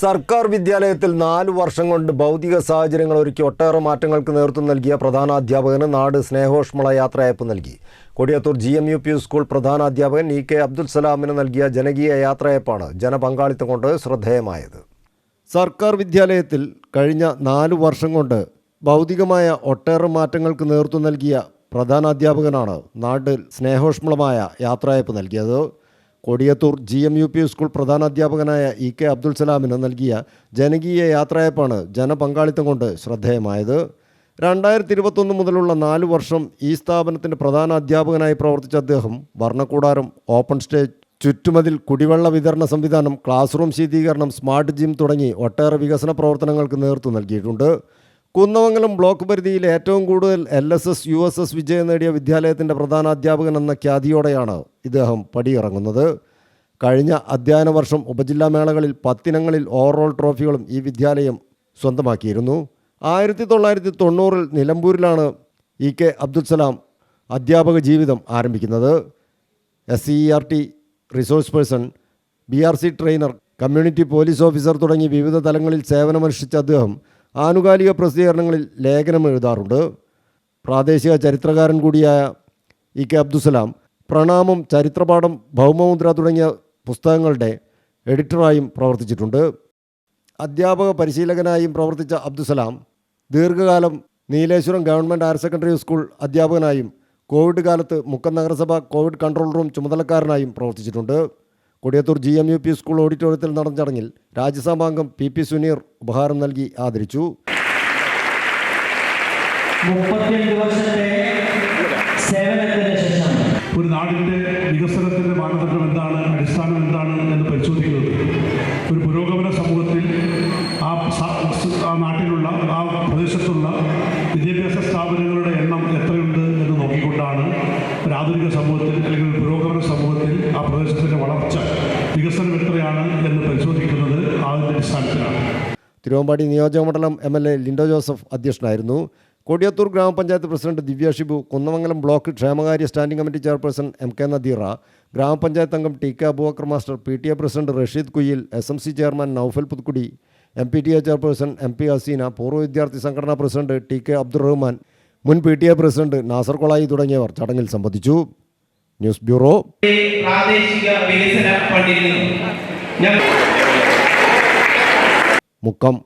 സർക്കാർ വിദ്യാലയത്തിൽ നാല് വർഷം കൊണ്ട് ഭൗതിക സാഹചര്യങ്ങൾ ഒരുക്കി ഒട്ടേറെ മാറ്റങ്ങൾക്ക് നേതൃത്വം നൽകിയ പ്രധാന അധ്യാപകന് നാട് സ്നേഹോഷ്മള യാത്രയയപ്പ് നൽകി. Kodiyathur G M U P school പ്രധാന അധ്യാപകൻ ഇ കെ അബ്ദുൽ സലാമിന് നൽകിയ ജനകീയ യാത്രയയപ്പാണ് ജനപങ്കാളിത്തം കൊണ്ട് ശ്രദ്ധേയമായത്. സർക്കാർ വിദ്യാലയത്തിൽ കഴിഞ്ഞ നാല് വർഷം കൊണ്ട് ഭൗതികമായ ഒട്ടേറെ മാറ്റങ്ങൾക്ക് നേതൃത്വം നൽകിയ പ്രധാനാധ്യാപകനാണ് നാട്ടിൽ സ്നേഹോഷ്മളമായ യാത്രയപ്പ് നൽകിയത്. Kodiyathur G M U P school പ്രധാനാധ്യാപകനായ E K Abdul സലാമിന് നൽകിയ ജനകീയ യാത്രയപ്പാണ് ജനപങ്കാളിത്തം കൊണ്ട് ശ്രദ്ധേയമായത്. രണ്ടായിരത്തി ഇരുപത്തൊന്ന് മുതലുള്ള നാല് വർഷം ഈ സ്ഥാപനത്തിന്റെ പ്രധാന അധ്യാപകനായി പ്രവർത്തിച്ച അദ്ദേഹം വർണക്കൂടാരം ഓപ്പൺ സ്റ്റേജ് ചുറ്റുമതിൽ കുടിവെള്ള വിതരണ സംവിധാനം ക്ലാസ് റൂം ശീതീകരണം സ്മാർട്ട് ജിം തുടങ്ങി ഒട്ടേറെ വികസന പ്രവർത്തനങ്ങൾക്ക് നേതൃത്വം നൽകിയിട്ടുണ്ട്. കുന്നമംഗലം ബ്ലോക്ക് പരിധിയിൽ ഏറ്റവും കൂടുതൽ L S S U S S വിജയം നേടിയ വിദ്യാലയത്തിന്റെ പ്രധാന അധ്യാപകൻ എന്ന ഖ്യാതിയോടെയാണ് ഇദ്ദേഹം പടിയിറങ്ങുന്നത്. കഴിഞ്ഞ അധ്യയന വർഷം ഉപജില്ലാ മേളകളിൽ പത്തിനങ്ങളിൽ ഓവറോൾ ട്രോഫികളും ഈ വിദ്യാലയം സ്വന്തമാക്കിയിരുന്നു. ആയിരത്തി തൊള്ളായിരത്തി തൊണ്ണൂറിൽ നിലമ്പൂരിലാണ് ഇ കെ അബ്ദുൽ സലാം അധ്യാപക ജീവിതം ആരംഭിക്കുന്നത്. S C R T resource person B R C trainer community police officer തുടങ്ങി വിവിധ തലങ്ങളിൽ സേവനമനുഷ്ഠിച്ച അദ്ദേഹം ആനുകാലിക പ്രസിദ്ധീകരണങ്ങളിൽ ലേഖനം എഴുതാറുണ്ട്. പ്രാദേശിക ചരിത്രകാരൻ കൂടിയായ ഇ കെ അബ്ദുസലാം പ്രണാമം ചരിത്രപാഠം ഭൗമമുദ്ര തുടങ്ങിയ പുസ്തകങ്ങളുടെ എഡിറ്ററായും പ്രവർത്തിച്ചിട്ടുണ്ട്. അധ്യാപക പരിശീലകനായും പ്രവർത്തിച്ച അബ്ദുസലാം ദീർഘകാലം Nileshwaram government higher secondary school അധ്യാപകനായും covid കാലത്ത് മുക്കം നഗരസഭ കോവിഡ് കൺട്രോൾ റൂം ചുമതലക്കാരനായും പ്രവർത്തിച്ചിട്ടുണ്ട്. Kodiyathur G M U P school ഓഡിറ്റോറിയത്തിൽ നടന്ന ചടങ്ങിൽ രാജ്യസഭാംഗം പി പി സുനീർ ഉപഹാരം നൽകി ആദരിച്ചു. ഒരു നാടിന്റെ വികസനത്തിന്റെ മാനദണ്ഡം എന്താണ് അടിസ്ഥാനം എന്താണ് എന്ന് പരിശോധിക്കുന്നത്. ഒരു പുരോഗമന സമൂഹത്തിൽ ആ ആ നാട്ടിലുള്ള ആ പ്രദേശത്തുള്ള വിദ്യാഭ്യാസ സ്ഥാപനങ്ങളുടെ എണ്ണം എത്രയുണ്ട് എന്ന് നോക്കിക്കൊണ്ടാണ് ഒരു ആധുനിക സമൂഹത്തിൽ അല്ലെങ്കിൽ ഒരു പുരോഗമന സമൂഹത്തിൽ ആ പ്രദേശത്തിന്റെ വളർച്ച വികസനം എത്രയാണ് എന്ന് പരിശോധിക്കുന്നത് അതിന്റെ അടിസ്ഥാനത്തിലാണ് തിരുവമ്പാടി നിയോജകമണ്ഡലം M L A Linto Joseph അധ്യക്ഷനായിരുന്നു. കൊടിയത്തൂർ ഗ്രാമപഞ്ചായത്ത് പ്രസിഡന്റ് ദിവ്യ ഷിബു കുന്നമംഗലം ബ്ലോക്ക് ക്ഷേമകാര്യ standing committee chairperson M K Nadeera ഗ്രാമപഞ്ചായത്ത് അംഗം T K Abubakar master P T A president Rasheed Kuyil S M C chairman Noufal Puthkudi M P T A chairperson M P Haseena പൂർവ വിദ്യാർത്ഥി സംഘടനാ president T K Abdurahman മുൻ P T A president Nasar Kolayi തുടങ്ങിയവർ ചടങ്ങിൽ സംബന്ധിച്ചു. News bureau. പ്രാദേശിക വികസന ഫണ്ടിൽ một cộng.